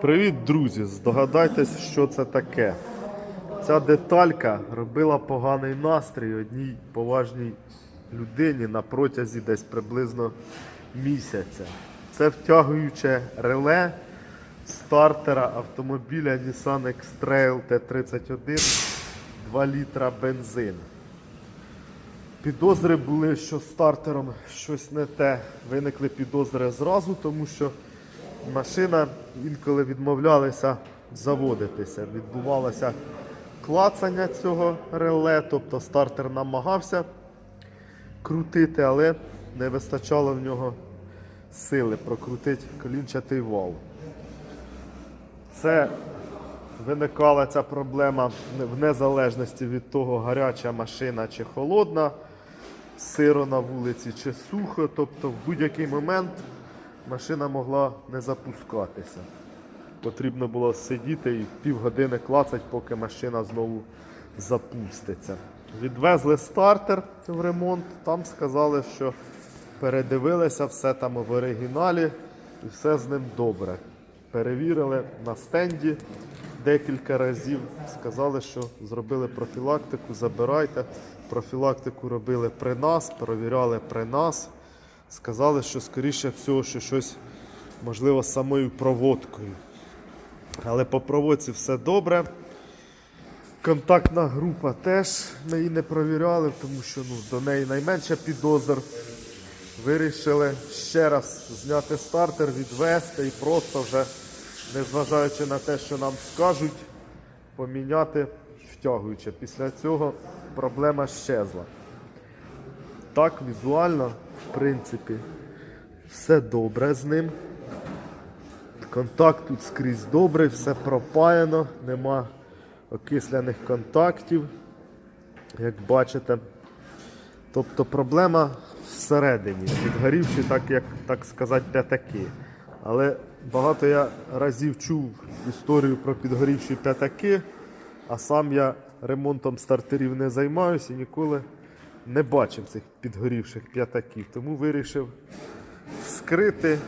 Привіт, друзі! Здогадайтесь, що це таке. Ця деталька робила поганий настрій одній поважній людині на протязі десь приблизно місяця. Це втягуюче реле стартера автомобіля Nissan X-Trail T31 2 літра бензин. Підозри були, що стартером щось не те. Виникли підозри зразу, тому що машина інколи відмовлялася заводитися. Відбувалося клацання цього реле, тобто стартер намагався крутити, але не вистачало в нього сили прокрутити колінчатий вал. Це виникала ця проблема в незалежності від того, гаряча машина чи холодна, сиро на вулиці чи сухо. Тобто в будь-який момент машина могла не запускатися. Потрібно було сидіти і півгодини клацати, поки машина знову запуститься. Відвезли стартер в ремонт, там сказали, що передивилися все там в оригіналі і все з ним добре. Перевірили на стенді декілька разів. Сказали, що зробили профілактику, забирайте. Профілактику робили при нас, перевіряли при нас. Сказали, що скоріше всього, що щось можливо з самою проводкою. Але по проводці все добре. Контактна група теж ми її не провіряли, тому що ну, до неї найменше підозр. Вирішили ще раз зняти стартер, відвести і просто вже, незважаючи на те, що нам скажуть, поміняти втягуючи. Після цього проблема щезла. Так, візуально, в принципі, все добре з ним. Контакт тут скрізь добрий, все пропаяно, нема окисляних контактів, як бачите. Тобто проблема всередині, підгорівши, так як так сказати, п'ятаки. Але багато я разів чув історію про підгорівші п'ятаки, а сам я ремонтом стартерів не займаюся і ніколи не бачив цих підгорівших п'ятаків. Тому вирішив вскрити,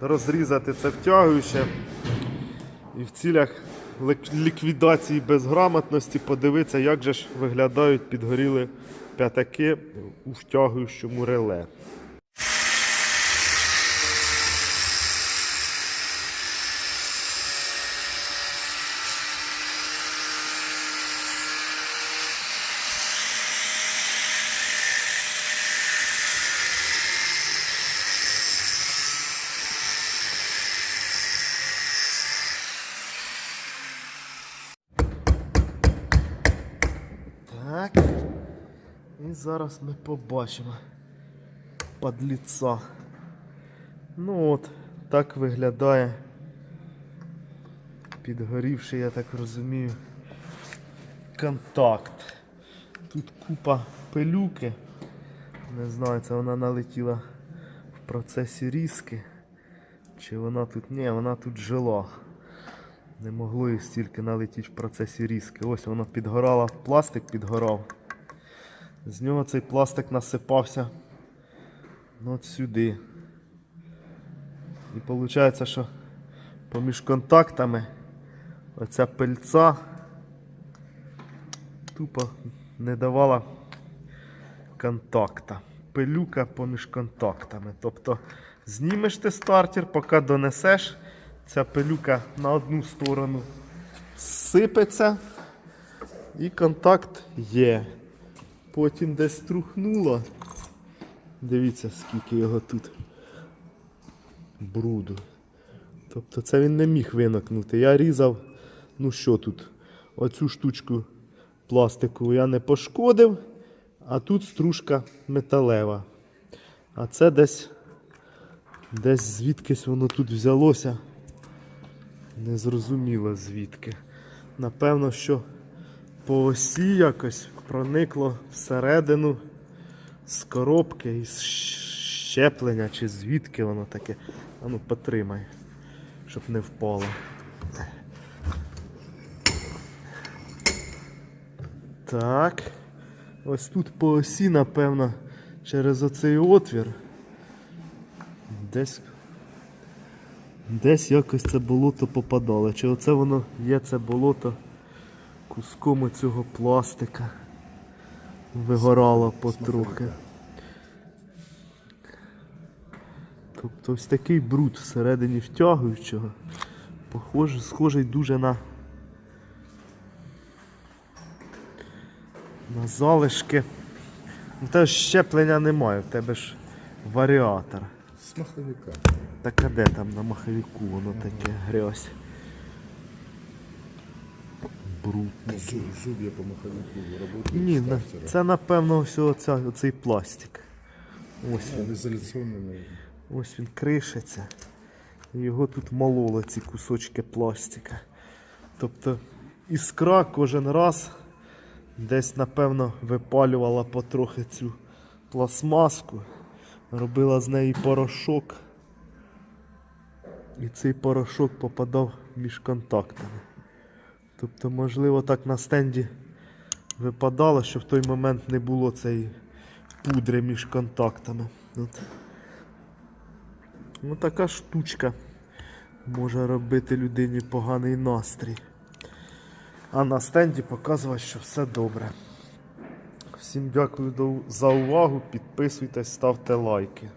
розрізати це втягуюче і в цілях ліквідації безграмотності подивитися, як же ж виглядають підгоріли п'ятаки у втягуючому реле. Так. І зараз ми побачимо подліца. Ну от, так виглядає підгорівший, я так розумію, контакт. Тут купа пилюки. Не знаю, це вона налетіла в процесі різки. Чи вона тут. Ні, вона тут жила. Не могло їх стільки налетіти в процесі різки. Ось воно підгорало, пластик підгорав. З нього цей пластик насипався ну, от сюди. І виходить, що поміж контактами оця пильця тупо не давала контакта. Пилюка поміж контактами. Тобто знімеш ти стартер, поки донесеш, ця пилюка на одну сторону сипеться і контакт є. Потім десь трухнуло. Дивіться, скільки його тут бруду. Тобто це він не міг виникнути. Я різав, ну що тут, оцю штучку пластикову я не пошкодив, а тут стружка металева. А це десь, десь звідкись воно тут взялося. Незрозуміло звідки. Напевно, що по осі якось проникло всередину з коробки із щеплення чи звідки воно таке. А ну потримай, щоб не впало. Так. Ось тут по осі, напевно, через оцей отвір. Десь Десь якось це болото попадало. Чи оце воно є це болото куском цього пластика. Вигорало потрохи. Тобто ось такий бруд всередині втягуючого. Похоже, схожий дуже на. На залишки. У тебе ж щеплення немає, в тебе ж варіатор. С маховика. Так а де там на маховіку воно таке грязь? Бруд Ну, такий. зуб, по маховику работают. Ні, на- стартера. це напевно ось оця, оцей пластик. Ось він, изоляционный, наверное. ось він кришиться. І його тут мололи ці кусочки пластика. Тобто іскра кожен раз десь, напевно, випалювала потрохи цю пластмаску, робила з неї порошок. І цей порошок попадав між контактами. Тобто, можливо, так на стенді випадало, що в той момент не було цієї пудри між контактами. От. Ну така штучка може робити людині поганий настрій. А на стенді показувати, що все добре. Всім дякую за увагу. Підписуйтесь, ставте лайки.